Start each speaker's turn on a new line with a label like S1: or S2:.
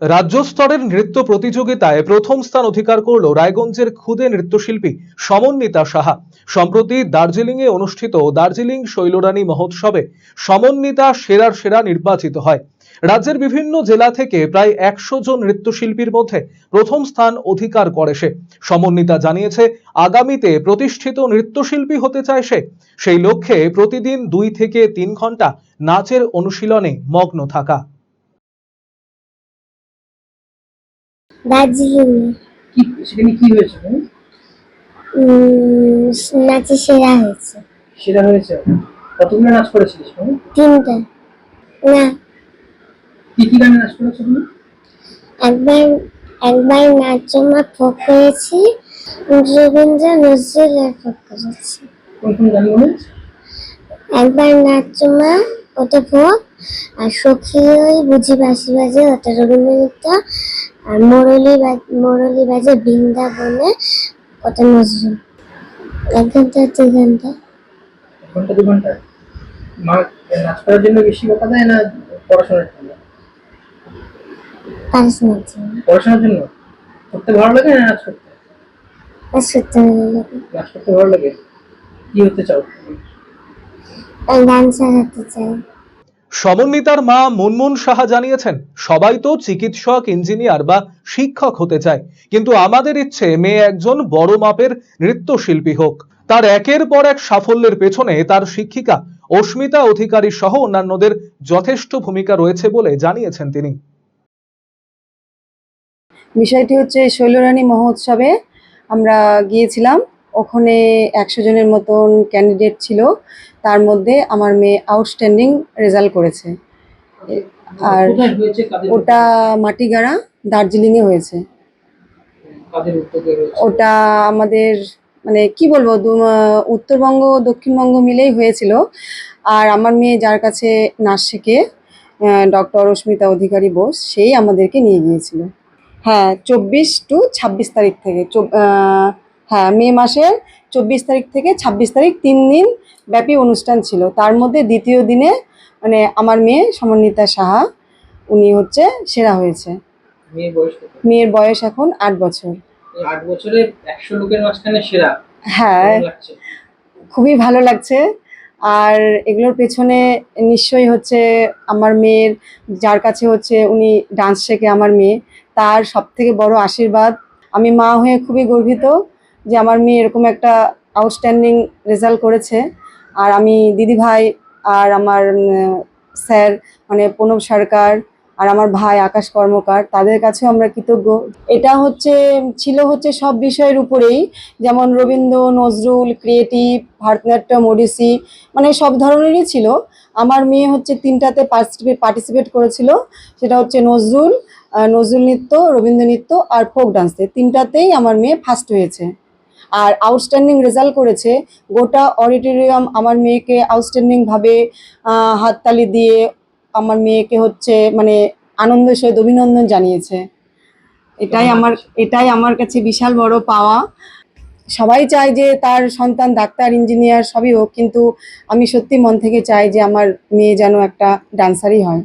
S1: রাজ্য স্তরের নৃত্য প্রতিযোগিতায় প্রথম স্থান অধিকার করল রায়গঞ্জের ক্ষুদে নৃত্যশিল্পী সমন্বিতা সাহা। সম্প্রতি দার্জিলিংয়ে অনুষ্ঠিত দার্জিলিং শৈলরানী মহোৎসবে সমন্বিতা সেরার সেরা নির্বাচিত হয়। রাজ্যের বিভিন্ন জেলা থেকে প্রায় একশো জন নৃত্যশিল্পীর মধ্যে প্রথম স্থান অধিকার করে সে। সমন্বিতা জানিয়েছে, আগামীতে প্রতিষ্ঠিত নৃত্যশিল্পী হতে চায় সে। সেই লক্ষ্যে প্রতিদিন দুই থেকে তিন ঘণ্টা নাচের অনুশীলনে মগ্ন থাকা।
S2: দার্জিলিং।
S3: কি সেখানে কি হয়েছে
S2: নাচে সেরা হয়েছে।
S3: সেটা হয়েছে? কতগুলো নাচ করেছিলিস?
S2: তিনটা। না।
S3: কি কি গানে নাচ করেছ তুমি?
S2: একবার একবার নাচমা ফোক করেছি রবীন্দ্র নজরুলের ফোক করেছি।
S3: কোন কোন গানগুলো
S2: একবার নাচমা ওটা ফোক আর সখী ওই বুঝি বাসি বাজে ওটা রবীন্দ্র নৃত্য আর মুরলী মুরলী বাজে বৃন্দাবনে ওটা নজরুল এক ঘণ্টা দুই
S3: ঘণ্টা ঘণ্টা দু ঘণ্টা। মা নাচ করার জন্য বেশি কথা দেয় না পড়াশোনার জন্য?
S2: পড়াশোনার জন্য
S3: পড়াশোনার জন্য? করতে ভালো লাগে না নাচ করতে?
S2: ভালো লাগে।
S3: নাচ করতে ভালো লাগে। কি হতে চাও? তুমি?
S2: আমি চাই।
S1: সমন্বিতার মা মুনমুন সাহা জানিয়েছেন, সবাই তো চিকিৎসক, ইঞ্জিনিয়ার বা শিক্ষক হতে চায়, কিন্তু আমাদের ইচ্ছে মেয়ে একজন বড় মাপের নৃত্যশিল্পী হোক। তার একের পর এক সাফল্যের পেছনে তার শিক্ষিকা, অস্মিতা অধিকারী সহ অন্যান্যদের যথেষ্ট ভূমিকা রয়েছে বলে জানিয়েছেন তিনি।
S4: বিষয়টি হচ্ছে শৈলরানী মহোৎসবে আমরা গিয়েছিলাম। ওখানে একশো জনের মতন ক্যান্ডিডেট ছিল। তার মধ্যে আমার মেয়ে আউটস্ট্যান্ডিং রেজাল্ট করেছে। আর ওটা মাটিগাড়া দার্জিলিংয়ে হয়েছে। ওটা আমাদের মানে কি বলব উত্তরবঙ্গ দক্ষিণবঙ্গ মিলেই হয়েছিল। আর আমার মেয়ে যার কাছে নাচ শেখে ডক্টর অস্মিতা অধিকারী বোস সেই আমাদেরকে নিয়ে গিয়েছিল। হ্যাঁ চব্বিশ টু ছাব্বিশ তারিখ থেকে হ্যাঁ মে মাসের চব্বিশ তারিখ থেকে ছাব্বিশ তারিখ তিন দিন ব্যাপী অনুষ্ঠান ছিল। তার মধ্যে দ্বিতীয় দিনে মানে আমার মেয়ে সমন্বিতা সাহা উনি হচ্ছে সেরা হয়েছে।
S3: মেয়ের বয়স
S4: এখন আট বছর।
S3: আট বছরের একশো লোকের মাঝখানে সেরা।
S4: হ্যাঁ। খুবই ভালো লাগছে। আর এগুলোর পেছনে নিশ্চয়ই হচ্ছে আমার মেয়ের যার কাছে হচ্ছে উনি ডান্স শেখে আমার মেয়ে তার সব থেকে বড় আশীর্বাদ। আমি মা হয়ে খুবই গর্বিত। যে আমার মেয়ে এরকম একটা আউটস্ট্যান্ডিং রেজাল্ট করেছে। আর আমি দিদিভাই আর আমার স্যার মানে প্রণব সরকার আর আমার ভাই আকাশ কর্মকার, তাদের কাছেও আমরা কৃতজ্ঞ। এটা হচ্ছে, ছিল হচ্ছে সব বিষয়ের উপরেই। যেমন রবীন্দ্র, নজরুল ক্রিয়েটিভ ভারতনাট্যম, ওডিসি মানে সব ধরনেরই ছিল। আমার মেয়ে হচ্ছে তিনটাতে পার্টিসিপেট পার্টিসিপেট করেছিল। সেটা হচ্ছে নজরুল নজরুল নৃত্য, রবীন্দ্র নৃত্য আর ফোক ডান্সে তিনটাতেই আমার মেয়ে ফার্স্ট হয়েছে। আর আউটস্ট্যান্ডিং রেজাল্ট করেছে। গোটা অডিটোরিয়াম আমার মেয়েকে আউটস্ট্যান্ডিংভাবে হাততালি দিয়ে আমার মেয়েকে হচ্ছে মানে আনন্দের সহিত অভিনন্দন জানিয়েছে। এটাই আমার এটাই আমার কাছে বিশাল বড় পাওয়া। সবাই চায় যে তার সন্তান ডাক্তার ইঞ্জিনিয়ার সবই হোক কিন্তু আমি সত্যি মন থেকে চাই যে আমার মেয়ে যেন একটা ডান্সারই হয়।